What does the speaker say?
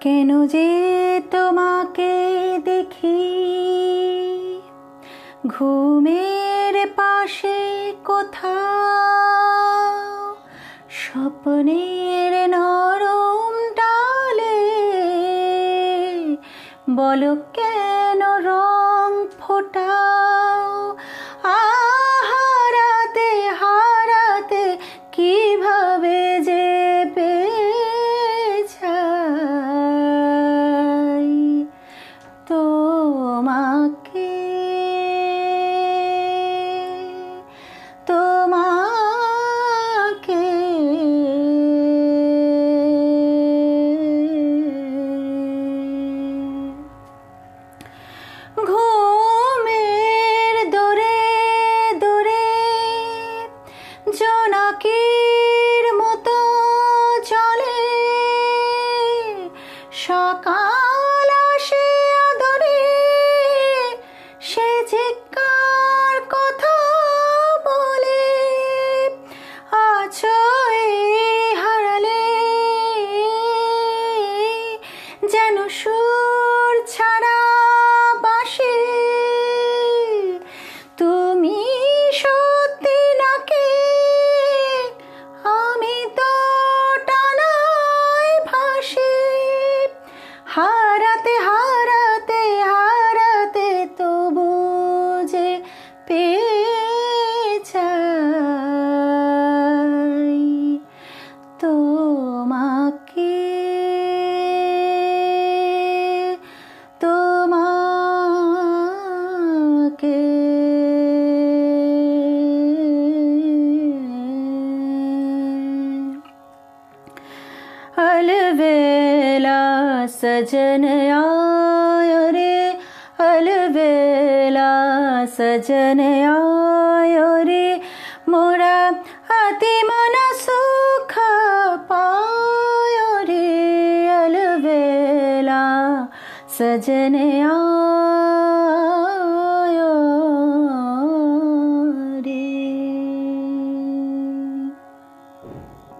কেন যে তোমাকে দেখি? ঘুমের পাশে কোথাও স্বপ্নের নরম ডালে বলো কেন রং ফোটাও জোনাকির মতো চলে। সকাল হারাতে হারাতে হারাতে তবু যে পেছাই তোমাকে তোমাকে अलवेला सजन आयो रे अलवेला सजन आयो रे मोरा अति मन सुख पायो रे अलवेला सजन